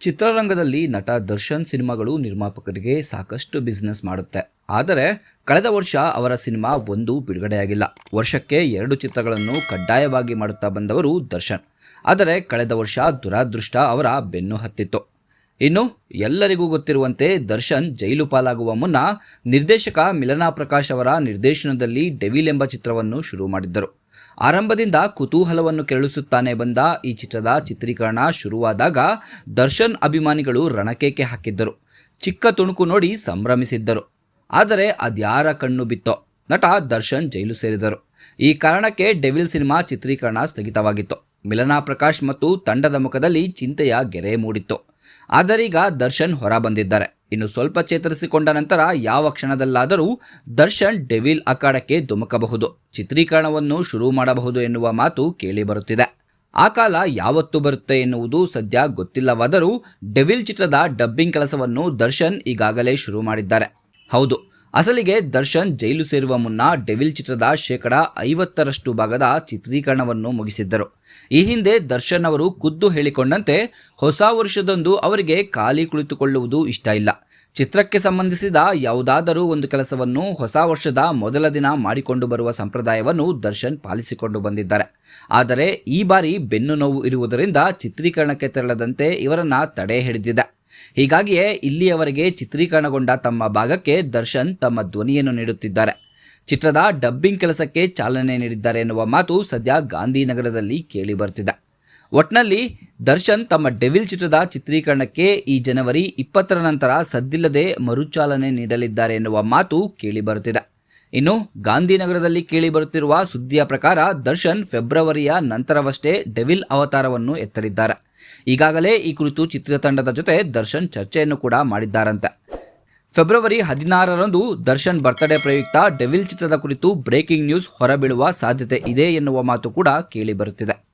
ಚಿತ್ರರಂಗದಲ್ಲಿ ನಟ ದರ್ಶನ್ ಸಿನಿಮಾಗಳು ನಿರ್ಮಾಪಕರಿಗೆ ಸಾಕಷ್ಟು ಬಿಸ್ನೆಸ್ ಮಾಡುತ್ತೆ. ಆದರೆ ಕಳೆದ ವರ್ಷ ಅವರ ಸಿನಿಮಾ ಒಂದು ಬಿಡುಗಡೆಯಾಗಿಲ್ಲ. ವರ್ಷಕ್ಕೆ ಎರಡು ಚಿತ್ರಗಳನ್ನು ಕಡ್ಡಾಯವಾಗಿ ಮಾಡುತ್ತಾ ಬಂದವರು ದರ್ಶನ್. ಆದರೆ ಕಳೆದ ವರ್ಷ ದುರಾದೃಷ್ಟ ಅವರ ಬೆನ್ನು ಹತ್ತಿತ್ತು. ಇನ್ನು ಎಲ್ಲರಿಗೂ ಗೊತ್ತಿರುವಂತೆ ದರ್ಶನ್ ಜೈಲು ಪಾಲಾಗುವ ಮುನ್ನ ನಿರ್ದೇಶಕ ಮಿಲನಾ ಪ್ರಕಾಶ್ ಅವರ ನಿರ್ದೇಶನದಲ್ಲಿ ಡೆವಿಲ್ ಎಂಬ ಚಿತ್ರವನ್ನು ಶುರು ಮಾಡಿದ್ದರು. ಆರಂಭದಿಂದ ಕುತೂಹಲವನ್ನು ಕೆರಳಿಸುತ್ತಾನೆ ಬಂದ ಈ ಚಿತ್ರದ ಚಿತ್ರೀಕರಣ ಶುರುವಾದಾಗ ದರ್ಶನ್ ಅಭಿಮಾನಿಗಳು ರಣಕೇಕೆ ಹಾಕಿದ್ದರು. ಚಿಕ್ಕ ತುಣುಕು ನೋಡಿ ಸಂಭ್ರಮಿಸಿದ್ದರು. ಆದರೆ ಅದ್ಯಾರ ಕಣ್ಣು ಬಿತ್ತೋ ನಟ ದರ್ಶನ್ ಜೈಲು ಸೇರಿದರು. ಈ ಕಾರಣಕ್ಕೆ ಡೆವಿಲ್ ಸಿನಿಮಾ ಚಿತ್ರೀಕರಣ ಸ್ಥಗಿತವಾಗಿತ್ತು. ಮಿಲನಾ ಪ್ರಕಾಶ್ ಮತ್ತು ತಂಡದ ಮುಖದಲ್ಲಿ ಚಿಂತೆಯ ಗೆರೆ ಮೂಡಿತ್ತು. ಆದರೀಗ ದರ್ಶನ್ ಹೊರ ಬಂದಿದ್ದಾರೆ. ಇನ್ನು ಸ್ವಲ್ಪ ಚೇತರಿಸಿಕೊಂಡ ನಂತರ ಯಾವ ಕ್ಷಣದಲ್ಲಾದರೂ ದರ್ಶನ್ ಡೆವಿಲ್ ಅಖಾಡಕ್ಕೆ ಧುಮುಕಬಹುದು. ಚಿತ್ರೀಕರಣವನ್ನು ಶುರು ಮಾಡಬಹುದು ಎನ್ನುವ ಮಾತು ಕೇಳಿಬರುತ್ತಿದೆ ಆ ಕಾಲ ಯಾವತ್ತು ಬರುತ್ತೆ ಎನ್ನುವುದು ಸದ್ಯ ಗೊತ್ತಿಲ್ಲವಾದರೂ ಡೆವಿಲ್ ಚಿತ್ರದ ಡಬ್ಬಿಂಗ್ ಕೆಲಸವನ್ನು ದರ್ಶನ್ ಈಗಾಗಲೇ ಶುರು ಮಾಡಿದ್ದಾರೆ. ಹೌದು ಅಸಲಿಗೆ ದರ್ಶನ್ ಜೈಲು ಸೇರುವ ಮುನ್ನ ಡೆವಿಲ್ ಚಿತ್ರದ ಶೇಕಡ ಐವತ್ತರಷ್ಟು ಭಾಗದ ಚಿತ್ರೀಕರಣವನ್ನು ಮುಗಿಸಿದ್ದರು. ಈ ಹಿಂದೆ ದರ್ಶನ್ ಅವರು ಖುದ್ದು ಹೇಳಿಕೊಂಡಂತೆ, ಹೊಸ ವರ್ಷದಂದು ಅವರಿಗೆ ಖಾಲಿ ಕುಳಿತುಕೊಳ್ಳುವುದು ಇಷ್ಟ ಇಲ್ಲ. ಚಿತ್ರಕ್ಕೆ ಸಂಬಂಧಿಸಿದ ಯಾವುದಾದರೂ ಒಂದು ಕೆಲಸವನ್ನು ಹೊಸ ವರ್ಷದ ಮೊದಲ ದಿನ ಮಾಡಿಕೊಂಡು ಬರುವ ಸಂಪ್ರದಾಯವನ್ನು ದರ್ಶನ್ ಪಾಲಿಸಿಕೊಂಡು ಬಂದಿದ್ದಾರೆ. ಆದರೆ ಈ ಬಾರಿ ಬೆನ್ನು ನೋವು ಇರುವುದರಿಂದ ಚಿತ್ರೀಕರಣಕ್ಕೆ ತೆರಳದಂತೆ ಇವರನ್ನ ತಡೆ ಹಿಡಿದಿದೆ. ಹೀಗಾಗಿಯೇ ಇಲ್ಲಿಯವರೆಗೆ ಚಿತ್ರೀಕರಣಗೊಂಡ ತಮ್ಮ ಭಾಗಕ್ಕೆ ದರ್ಶನ್ ತಮ್ಮ ಧ್ವನಿಯನ್ನು ನೀಡುತ್ತಿದ್ದಾರೆ. ಚಿತ್ರದ ಡಬ್ಬಿಂಗ್ ಕೆಲಸಕ್ಕೆ ಚಾಲನೆ ನೀಡಿದ್ದಾರೆ ಎನ್ನುವ ಮಾತು ಸದ್ಯ ಗಾಂಧಿನಗರದಲ್ಲಿ ಕೇಳಿಬರ್ತಿದೆ ಒಟ್ನಲ್ಲಿ ದರ್ಶನ್ ತಮ್ಮ ಡೆವಿಲ್ ಚಿತ್ರದ ಚಿತ್ರೀಕರಣಕ್ಕೆ ಈ ಜನವರಿ ಇಪ್ಪತ್ತರ ನಂತರ ಸದ್ದಿಲ್ಲದೆ ಮರುಚಾಲನೆ ನೀಡಲಿದ್ದಾರೆ ಎನ್ನುವ ಮಾತು ಕೇಳಿ ಬರುತ್ತಿದೆ. ಇನ್ನು ಗಾಂಧಿನಗರದಲ್ಲಿ ಕೇಳಿ ಬರುತ್ತಿರುವ ಸುದ್ದಿಯ ಪ್ರಕಾರ ದರ್ಶನ್ ಫೆಬ್ರವರಿಯ ನಂತರವಷ್ಟೇ ಡೆವಿಲ್ ಅವತಾರವನ್ನು ಎತ್ತಲಿದ್ದಾರೆ ಈಗಾಗಲೇ ಈ ಕುರಿತು ಚಿತ್ರತಂಡದ ಜೊತೆ ದರ್ಶನ್ ಚರ್ಚೆಯನ್ನು ಕೂಡ ಮಾಡಿದ್ದಾರಂತೆ. ಫೆಬ್ರವರಿ ಹದಿನಾರರಂದು ದರ್ಶನ್ ಬರ್ತ್ಡೇ ಪ್ರಯುಕ್ತ ಡೆವಿಲ್ ಚಿತ್ರದ ಕುರಿತು ಬ್ರೇಕಿಂಗ್ ನ್ಯೂಸ್ ಹೊರಬೀಳುವ ಸಾಧ್ಯತೆ ಇದೆ ಎನ್ನುವ ಮಾತು ಕೂಡ ಕೇಳಿ ಬರುತ್ತಿದೆ.